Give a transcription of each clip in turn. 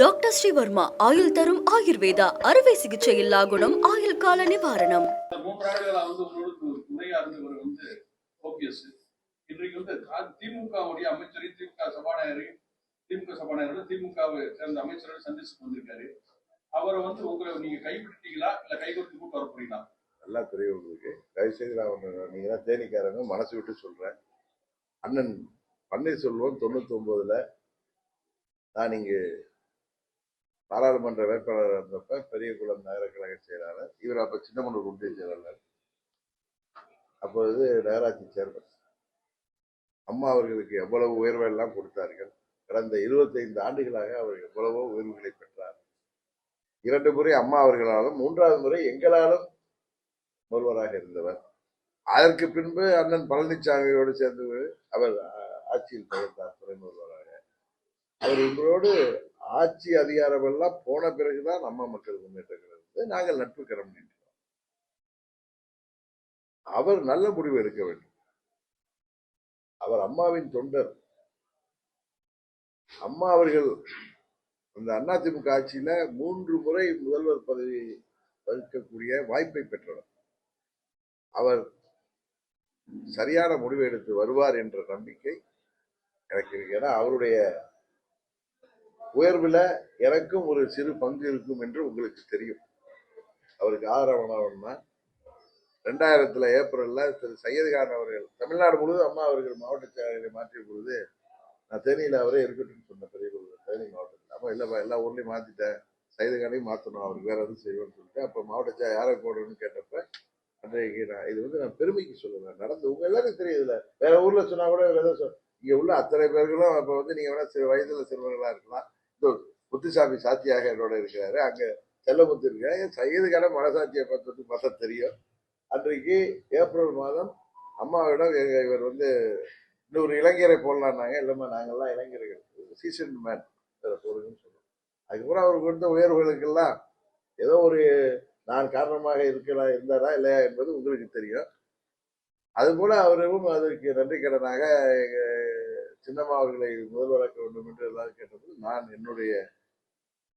Doctor Sreevarma ஆயுள் தரும் ஆயுர்வேதா அறுவை சிகிச்சை இல்லா குணம் ஆயுள் கால நிவாரணம். இன்றைக்கு வந்து திமுகவுடைய அமைச்சரை திமுக சபாநாயகரை திமுக சபாநாயகரோட திமுகவை சேர்ந்த அமைச்சரோட சந்திச்சு வந்திருக்காரு. அவரை வந்து உங்களை நீங்க கைவிட்டுட்டீங்களா இல்ல கை கொடுத்து கூட்டு வர போறீங்களா நல்லா தெரியும் உங்களுக்கு. தயவுசெய்து நான் நீங்க தான் தேனிக்காரங்க மனசு விட்டு சொல்றேன். அண்ணன் பன்னீர்செல்வம் தொண்ணூத்தி ஒன்பதுல நான் இங்கு பாராளுமன்ற வேட்பாளர் இருந்தப்ப பெரியகுளம் நகர கழக செயலாளர் இவர் அப்ப சின்னமனூர் ஒன்றிய செயலாளர். அப்பொழுது நகராட்சி சேர்மன் அம்மா அவர்களுக்கு எவ்வளவு உயர்வெல்லாம் கொடுத்தார்கள். கடந்த 25 ஆண்டுகளாக அவர் எவ்வளவோ உயர்வுகளை பெற்றார். இரண்டு முறை அம்மா அவர்களாலும் மூன்றாவது முறை எங்களாலும் ஒருவராக இருந்தவர். அதற்கு பின்பு அண்ணன் பழனிசாமியோடு சேர்ந்து அவர் ஆட்சியில் பகிர்ந்தார் துணை முதல்வராக அவர் எங்களோடு ஆட்சி அதிகாரம் எல்லாம் போன பிறகுதான் அம்மா மக்கள் முன்னேற்றங்கிறது நாங்கள் நட்பு கரம் நீட்டினோம். அவர் நல்ல முடிவு எடுக்க வேண்டும். அவர் அம்மாவின் தொண்டர். அம்மா அவர்கள் அந்த அதிமுக ஆட்சியில மூன்று முறை முதல்வர் பதவி வகிக்கக்கூடிய வாய்ப்பை பெற்றவர். அவர் சரியான முடிவு எடுத்து வருவார் என்ற நம்பிக்கை எனக்கு இருக்கு. ஏன்னா அவருடைய உயர்வில் எனக்கும் ஒரு சிறு பங்கு இருக்கும் என்று உங்களுக்கு தெரியும். அவருக்கு ஆதரவானவன்னா ரெண்டாயிரத்துல ஏப்ரல்ல திரு சையதுகான் அவர்கள் தமிழ்நாடு முழுவதும் அம்மா அவர்கள் மாவட்ட செயலாளரை மாற்றிய பொழுது நான் தேனியில் அவரே இருக்கட்டும் சொன்ன பெரிய தேனி மாவட்டத்தில். அப்போ இல்லைப்பா எல்லா ஊர்லேயும் மாற்றிட்டேன் சைதுகானையும் மாற்றணும் அவருக்கு வேற எதுவும் செய்வேன்னு சொல்லிட்டு அப்போ மாவட்ட செயலர் யாரை போடணும்னு கேட்டப்ப அன்றைக்கு நான் இது வந்து நான் பெருமைக்கு சொல்லுவேன். நடந்து உங்க எல்லாருக்கும் தெரியுதுல வேற ஊர்ல சொன்னா கூட வேற ஏதோ சொல் இங்க உள்ள அத்தனை பேர்களும் அப்போ வந்து நீங்க வேணா சிறு வயதுல சிறுவர்களா இருக்கலாம். முத்துசாமி சாத்தியாக என்னோட இருக்கிறாரு. அங்க செல்லமுத்து இருக்காரு என் சையதுக்கான மனசாட்சியை பார்த்துட்டு மச தெரியும். அன்றைக்கு ஏப்ரல் மாதம் அம்மாவிடம் இவர் வந்து இன்னொரு இளைஞரை போடலான்னாங்க. இல்லைம்மா நாங்கள்லாம் இளைஞர்கள். சீசன் மேன் போடுங்கன்னு சொன்னோம் அதுக்கப்புறம் அவருக்கு கொடுத்த உயர்வுகளுக்கெல்லாம் ஏதோ ஒரு நான் காரணமாக இருக்கலாம் இருந்தாரா இல்லையா என்பது உங்களுக்கு தெரியும். அதுபோல அவரும் அதற்கு நன்றி கடனாக சின்னம்மா அவர்களை முதல்வராக்க வேண்டும் என்று எல்லாரும் கேட்டபோது நான் என்னுடைய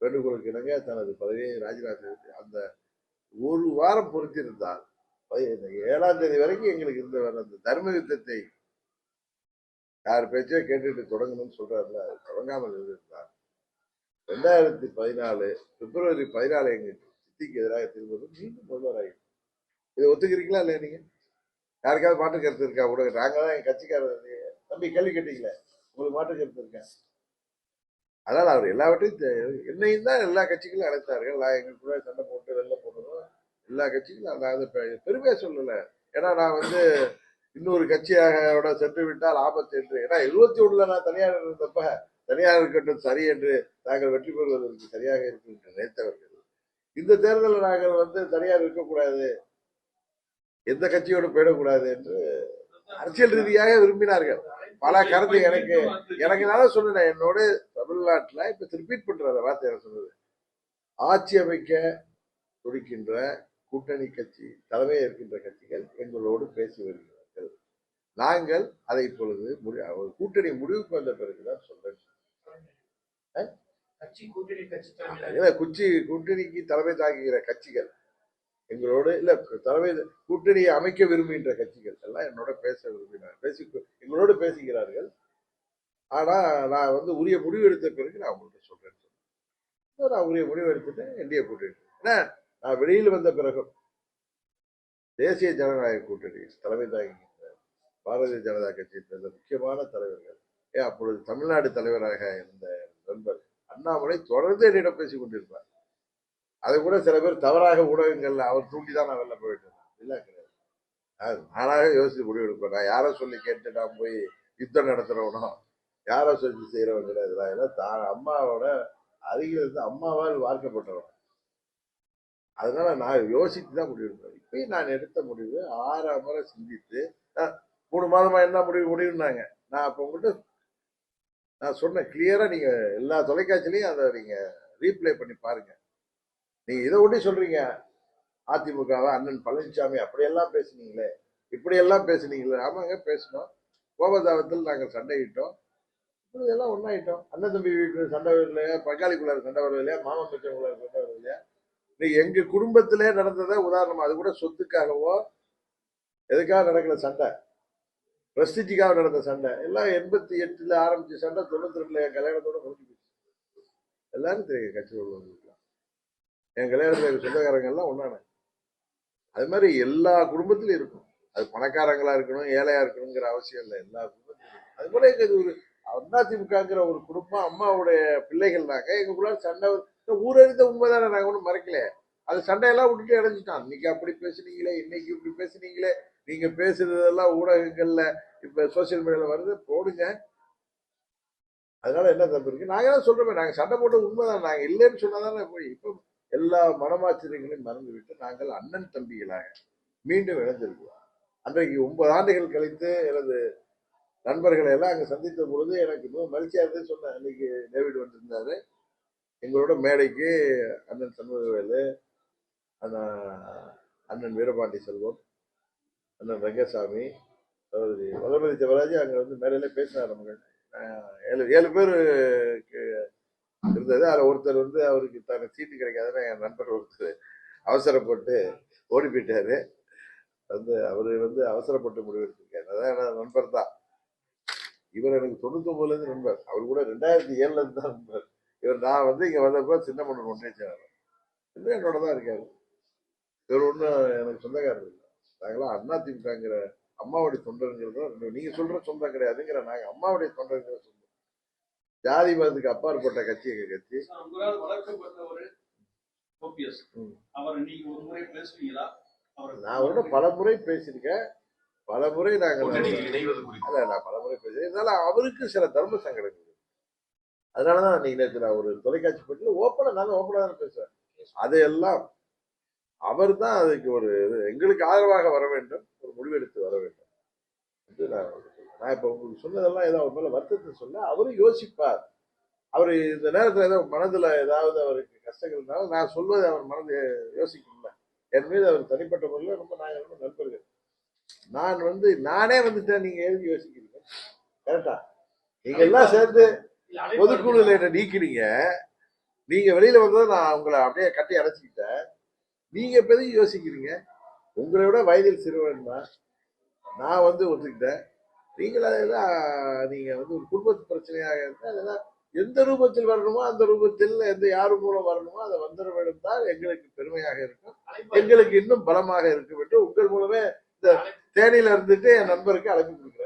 வேண்டுகோளுக்கு இணங்க தனது பதவியை ராஜினாமா செய்து அந்த ஒரு வாரம் பொறுத்திருந்தால் ஏழாம் தேதி வரைக்கும் எங்களுக்கு இருந்த வர அந்த தர்ம யுத்தத்தை யார் பேச்சோ கேட்டுட்டு தொடங்கணும்னு சொல்றாருல அது தொடங்காமல் இருந்திருந்தார் ரெண்டாயிரத்தி பதினாலு பிப்ரவரி பதினாலு எங்க சித்திக்கு எதிராக திரும்புவது மீண்டும் முதல்வராகி இதை ஒத்துக்கிறீங்களா இல்லையா நீங்க? யாருக்காவது மாற்று கருத்து இருக்கா? கூட நாங்க தான் என் கட்சிக்காரர் தம்பி கேள்வி கேட்டீங்களே? உங்களுக்கு மாற்று கருத்து இருக்கா அதனால அவர் எல்லாவற்றையும் என்னையும் தான் எல்லா கட்சிகளும் அழைத்தார்கள். நான் எங்கள் கூட சண்டை போட்டு வெளில போனதும் எல்லா கட்சிகளும் நான் வந்து பெ- சொல்லலை சொல்லல. ஏன்னா நான் வந்து இன்னொரு கட்சியாக சென்று விட்டால் ஆபத்து என்று. ஏன்னா இருபத்தி ஒன்றில் நான் தனியார் இருந்தப்ப தனியார் இருக்கட்டும் சரி என்று நாங்கள் வெற்றி பெறுவதற்கு சரியாக இருக்கும் என்று நினைத்தவர்கள். இந்த தேர்தலில் நாங்கள் வந்து தனியார் இருக்கக்கூடாது எந்த கட்சியோடு போயிடக்கூடாது என்று அரசியல் ரீதியாக விரும்பினார்கள். பல கருத்து எனக்கு எனக்கு நான் சொன்னேன் என்னோட தமிழ்நாட்டுல இப்ப ரிப்பீட் அந்த வார்த்தை எனக்கு சொன்னது ஆட்சி அமைக்க துடிக்கின்ற கூட்டணி கட்சி தலைமை இருக்கின்ற கட்சிகள் எங்களோடு பேசி வருகிறார்கள். நாங்கள் அதை இப்பொழுது முடி ஒரு கூட்டணி முடிவுக்கு வந்த பிறகுதான் சொல்றேன். கட்சி கூட்டணி கட்சி தலைமையில இல்ல குச்சி கூட்டணிக்கு தலைமை தாங்குகிற கட்சிகள் எங்களோடு இல்ல தலைமை கூட்டணியை அமைக்க விரும்புகின்ற கட்சிகள் எல்லாம் என்னோட பேச விரும்பினார் பேசி எங்களோடு பேசுகிறார்கள். ஆனா நான் வந்து உரிய முடிவு எடுத்த பிறகு நான் உங்கள்கிட்ட சொல்றேன் சொன்னேன். நான் உரிய முடிவு எடுத்துட்டேன் என்டிஏ கூட்டணி ஏன்னா நான் வெளியில் வந்த பிறகும் தேசிய ஜனநாயக கூட்டணி தலைமை தாங்குகின்ற பாரதிய ஜனதா கட்சியின் சேர்ந்த முக்கியமான தலைவர்கள். ஏன் அப்பொழுது தமிழ்நாடு தலைவராக இருந்த நண்பர் அண்ணாமலை தொடர்ந்து என்னிடம் பேசிக் கொண்டிருப்பார் அதை கூட சில பேர் தவறாக ஊடகங்கள்ல அவர் தூண்டி தான் நான் வெளில போயிட்டு இருந்தேன். கிடையாது. அது நானாக யோசித்து முடிவு எடுப்பேன் நான் யாரை சொல்லி கேட்டு நான் போய் யுத்தம் நடத்துறவனோ யாரை சொல்லி செய்கிறவன் கிடையாது. நான் எல்லாம் தான் அம்மாவோட அருகில் இருந்து அம்மாவால் வார்க்கப்பட்டவன் அதனால நான் யோசித்து தான் முடிவெடுப்பேன். இப்பயும் நான் எடுத்த முடிவு ஆறாம் முறை சிந்தித்து மூணு மாதமா என்ன முடிவு முடிவுனாங்க நான் அப்போ உங்கள்கிட்ட நான் சொன்னேன் கிளியரா நீங்க எல்லா தொலைக்காட்சியிலையும் அதை நீங்க ரீப்ளே பண்ணி பாருங்க. நீங்க இதை ஒட்டி சொல்றீங்க? அதிமுகவை அண்ணன் பழனிசாமி அப்படியெல்லாம் பேசுனீங்களே. இப்படியெல்லாம் பேசுனீங்களே. ஆமாங்க பேசினோம். கோபதாபத்தில் நாங்கள் சண்டையிட்டோம். இதெல்லாம் ஒன்றாயிட்டோம் அண்ணன் தம்பி வீட்டு சண்டை வரலையா? இல்லையா பங்காளிக்குள்ளார சண்டை வரும் இல்லையா மாமன் மச்சவங்குள்ளார சண்டை வரலையா இன்னைக்கு எங்க குடும்பத்திலே நடந்ததை உதாரணமா அது கூட சொத்துக்காகவோ எதுக்காக நடக்கிற சண்டை? பிரஸ்டிஜிக்காக நடந்த சண்டை. எல்லாம் எண்பத்தி எட்டுல ஆரம்பிச்ச சண்டை தொண்ணூத்தி ரெண்டுல என் கல்யாணத்தோட முடிஞ்சு போச்சு எல்லாரும் தெரியும் கட்சி உள்ளவங்களுக்கு என் கல்யாணத்துல சொந்தக்காரங்கள்லாம் சொந்தக்காரங்க அது மாதிரி எல்லா குடும்பத்திலும் இருக்கும். அது பணக்காரங்களா இருக்கணும் ஏழையா இருக்கணுங்கிற அவசியம் இல்லை. எல்லா குடும்பத்திலும் அது போல எங்க ஒரு அதிமுகங்கிற ஒரு குடும்பம் அம்மாவுடைய பிள்ளைகள்னாக்க எங்களுக்குள்ள சண்டை வரு- ஊரறிந்த உண்மைதானே நாங்க ஒன்றும் மறைக்கல. அது சண்டையெல்லாம் விட்டுட்டு இணைஞ்சிட்டான். இன்னைக்கு அப்படி பேசுனீங்களே இன்னைக்கு இப்படி பேசுனீங்களே. நீங்க பேசுறதெல்லாம் ஊடகங்கள்ல இப்ப சோசியல் மீடியால வருது. போடுங்க. அதனால என்ன தப்பு இருக்கு? நாங்க தான் சொல்றோமே நாங்க சண்டை போட்ட உண்மைதான்? நாங்க இல்லைன்னு சொன்னாதானே போய். இப்போ எல்லா மனமாச்சரியங்களையும் மறந்து விட்டு நாங்கள் அண்ணன் தம்பிகளாக மீண்டும் இணைந்திருக்கிறோம். அன்றைக்கு ஒன்பது ஆண்டுகள் கழித்து எனது நண்பர்களை எல்லாம் அங்கே சந்தித்த பொழுது எனக்கு மிக மகிழ்ச்சியாக இருந்து சொன்னேன் அன்னைக்கு டேவிட் வந்திருந்தாரு. எங்களோட மேடைக்கு அண்ணன் சண்முகவேலு அண்ணன் அண்ணன் வீரபாண்டி செல்வம் அண்ணன் ரங்கசாமி சகோதரி வளர்மதி சிவராஜ் அங்கே வந்து மேடையில பேசினார். நமக்கு ஏழு ஏழு பேர் இருந்தது. அதில் ஒருத்தர் வந்து அவருக்கு தனக்கு சீட்டு கிடைக்காதுன்னு என் நண்பர் ஒருத்தர் அவசரப்பட்டு ஓடி போயிட்டாரு. வந்து அவர் வந்து அவசரப்பட்டு முடிவெடுத்திருக்காரு. அதான் என்னோட நண்பர் தான். இவர் எனக்கு தொண்ணூத்தொம்பதுலேருந்து நண்பர். அவர் கூட ரெண்டாயிரத்தி ஏழுல இருந்து தான் நண்பர். இவர் நான் வந்து இங்கே வந்தப்போ சின்ன பொண்ணு ஒன்றே சேனல் இன்னும் என்னோட தான் இருக்காரு. இவர் ஒன்றும் எனக்கு சொந்தக்காரர். இல்லை நாங்களாம் அண்ணா திமுகங்கிற அம்மாவுடைய தொண்டருங்கிறது தான் சொல்கிற சொல்ற சொந்தம் கிடையாதுங்கிற நாங்கள் அம்மாவுடைய தொண்டருங்கிற சொந்தம். ஜாதி மதத்துக்கு அப்பாற்பட்ட கட்சி எங்க கட்சி ஒரு நான் அவரோட பல முறை பேசியிருக்கேன். பல முறை நாங்கள் அல்ல நான் பல முறை பேசுறேன் இருந்தாலும் அவருக்கு சில தர்ம சங்கடங்கள். இருக்கு. அதனாலதான் நீங்க நேற்று நான் ஒரு தொலைக்காட்சி பற்றி ஓப்பனா நான் ஓப்பனா தான் பேசுறேன் அதையெல்லாம் அவர் தான் அதுக்கு ஒரு இது. எங்களுக்கு ஆதரவாக வர வேண்டும். ஒரு முடிவெடுத்து வர வேண்டும். என்று நான். நான் இப்போ உங்களுக்கு சொன்னதெல்லாம் ஏதோ அவர் மேலே வருத்தத்தை சொல்ல அவரும் யோசிப்பார். அவர் இந்த நேரத்தில் ஏதோ மனதில் ஏதாவது அவருக்கு கஷ்டங்கள் இருந்தாலும் நான் சொல்வதை அவர் மனது யோசிக்கணும்ல. என் மீது அவர் தனிப்பட்ட முறையில் ரொம்ப நாங்கள் ரொம்ப நண்பர்கள். நான் வந்து நானே வந்துட்டேன் நீங்கள் எழுதி யோசிக்கிறீங்க? கரெக்டா நீங்கள் எல்லாம் சேர்ந்து பொதுக்குழுல என்ன நீக்கிறீங்க நீங்க வெளியில வந்ததை நான் உங்களை அப்படியே கட்டி அடைச்சிக்கிட்டேன். நீங்க இப்போதைக்கு யோசிக்கிறீங்க? உங்களை விட வயதில் சிறுவன் தான் நான் வந்து ஒத்துக்கிட்டேன். நீங்கள் அதெல்லாம் நீங்கள் வந்து ஒரு குடும்பத்து பிரச்சனையாக இருந்தால் அதெல்லாம் எந்த ரூபத்தில் வரணுமோ அந்த ரூபத்தில் எந்த யாரு மூலம் வரணுமோ அதை வந்துட வேண்டும் தான் எங்களுக்கு பெருமையாக இருக்கும். எங்களுக்கு இன்னும் பலமாக இருக்கும் என்று உங்கள் மூலமே இந்த தேனியில இருந்துட்டு என் நண்பருக்கு அழைப்பு கொடுக்குறேன்.